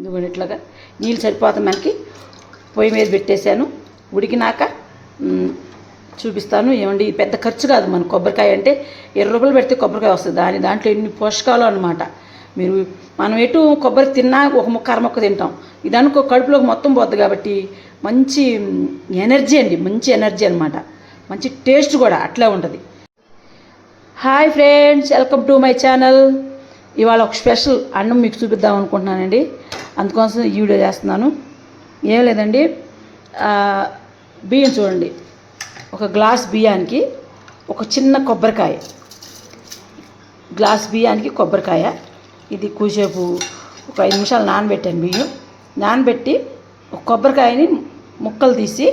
ఇదిగోండి ఇట్లాగా నీళ్ళు సరిపోతుంది మనకి పొయ్యి మీద పెట్టేశాను. ఉడికినాక చూపిస్తాను. ఏమండి పెద్ద ఖర్చు కాదు మన కొబ్బరికాయ అంటే ఇరవై రూపాయలు పెడితే కొబ్బరికాయ వస్తుంది. దాని దాంట్లో ఎన్ని పోషకాలు అనమాట మీరు మనం ఎటు కొబ్బరి తిన్నా ఒక ముక్క అర ముక్క తింటాం. ఇది అనుకో కడుపులోకి మొత్తం పోద్ది కాబట్టి మంచి ఎనర్జీ అండి. మంచి ఎనర్జీ అనమాట మంచి టేస్ట్ కూడా అట్లే ఉంటుంది. Hi friends welcome to my channel. ఇవాళ ఒక స్పెషల్ అన్నం మీకు చూపిద్దాం అనుకుంటున్నానండి. అందుకోసం ఈ వీడియో చేస్తున్నాను. ఏం లేదండి బియ్యం చూడండి. ఒక గ్లాస్ బియ్యానికి ఒక చిన్న కొబ్బరికాయ. గ్లాస్ బియ్యానికి కొబ్బరికాయ. ఇది కూసేపు ఒక ఐదు నిమిషాలు నానబెట్టాను బియ్యం. నానబెట్టి ఒక కొబ్బరికాయని ముక్కలు తీసి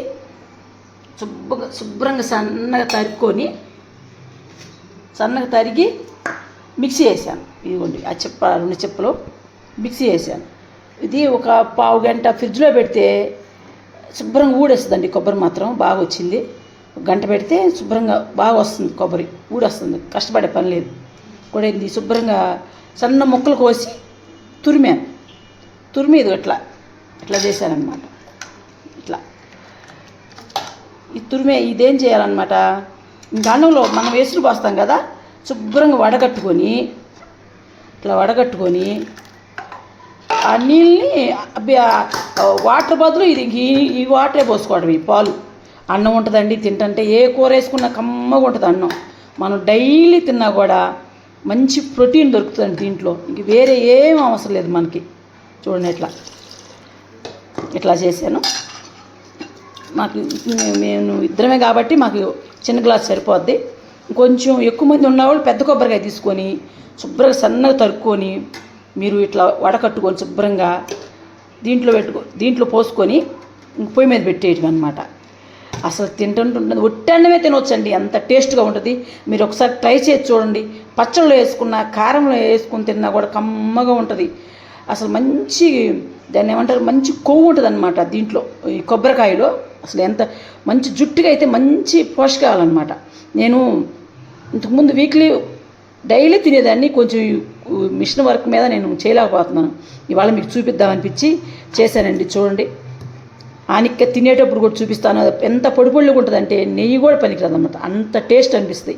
శుభ్రంగా శుభ్రంగా సన్నగా తరుక్కొని సన్నగా తరిగి మిక్సీ వేసాను. ఇదిగోండి ఆ చెప్ప రెండు చెప్పులు మిక్సీ వేసాను. ఇది ఒక పావు గంట ఫ్రిడ్జ్లో పెడితే శుభ్రంగా ఊడేస్తుందండి. కొబ్బరి మాత్రం బాగా వచ్చింది. గంట పెడితే శుభ్రంగా బాగా వస్తుంది కొబ్బరి. ఊడొస్తుంది. కష్టపడే పని లేదు. కూడా ఇది శుభ్రంగా సన్న ముక్కలు కోసి తురిమాను తురిమి. ఇది ఇట్లా ఇట్లా చేశానమాట ఇట్లా. ఈ తురిమే ఇదేం చేయాలన్నమాట? అన్నంలో మనం వేసులు పోస్తాం కదా. శుభ్రంగా వడగట్టుకొని ఇట్లా వడగట్టుకొని ఆ నీళ్ళని వాటర్ బదులు ఇది ఈ ఈ వాటరే పోసుకోవడం ఈ పాలు. అన్నం ఉంటుందండి తింటంటే ఏ కూర వేసుకున్నా కమ్మగా ఉంటుంది అన్నం. మనం డైలీ తిన్నా కూడా మంచి ప్రోటీన్ దొరుకుతుంది దీంట్లో. ఇంక వేరే ఏం అవసరం లేదు మనకి. చూడండి ఇట్లా ఇట్లా చేశాను. మాకు మేము ఇద్దరమే కాబట్టి మాకు చిన్న గ్లాస్ సరిపోద్ది. కొంచెం ఎక్కువ మంది ఉన్నవాళ్ళు పెద్ద కొబ్బరికాయ తీసుకొని శుభ్రంగా సన్నగా తరుక్కొని మీరు ఇట్లా వడకట్టుకొని శుభ్రంగా దీంట్లో పెట్టుకో దీంట్లో పోసుకొని పొయ్యి మీద పెట్టేయటం అనమాట అసలు తింటుంటుంది ఒట్టన్నమే తినొచ్చండి. అంత టేస్ట్గా ఉంటుంది. మీరు ఒకసారి ట్రై చేసి చూడండి. పచ్చళ్ళు వేసుకున్న కారంలో వేసుకుని తిన్నా కూడా కమ్మగా ఉంటుంది. అసలు మంచి దాన్ని ఏమంటారు? మంచి కొవ్వు ఉంటుంది అనమాట దీంట్లో. ఈ కొబ్బరికాయలో అసలు ఎంత మంచి జుట్టుగా అయితే మంచి పోషకాలన్నమాట నేను ఇంతకుముందు వీక్లీ డైలీ తినేదాన్ని. కొంచెం మిషన్ వర్క్ మీద నేను చేయలేకపోతున్నాను. ఇవాళ మీకు చూపిద్దామనిపించి చేశానండి చూడండి. ఆనిక్క తినేటప్పుడు కూడా చూపిస్తాను. ఎంత పొడి పొడిగా ఉంటుందంటే నెయ్యి కూడా పనికిరాదు అనమాట అంత టేస్ట్ అనిపిస్తుంది.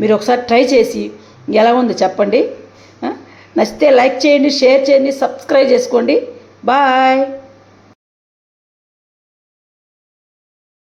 మీరు ఒకసారి ట్రై చేసి ఎలా ఉందో చెప్పండి. నచ్చితే లైక్ చేయండి షేర్ చేయండి సబ్స్క్రైబ్ చేసుకోండి. బాయ్.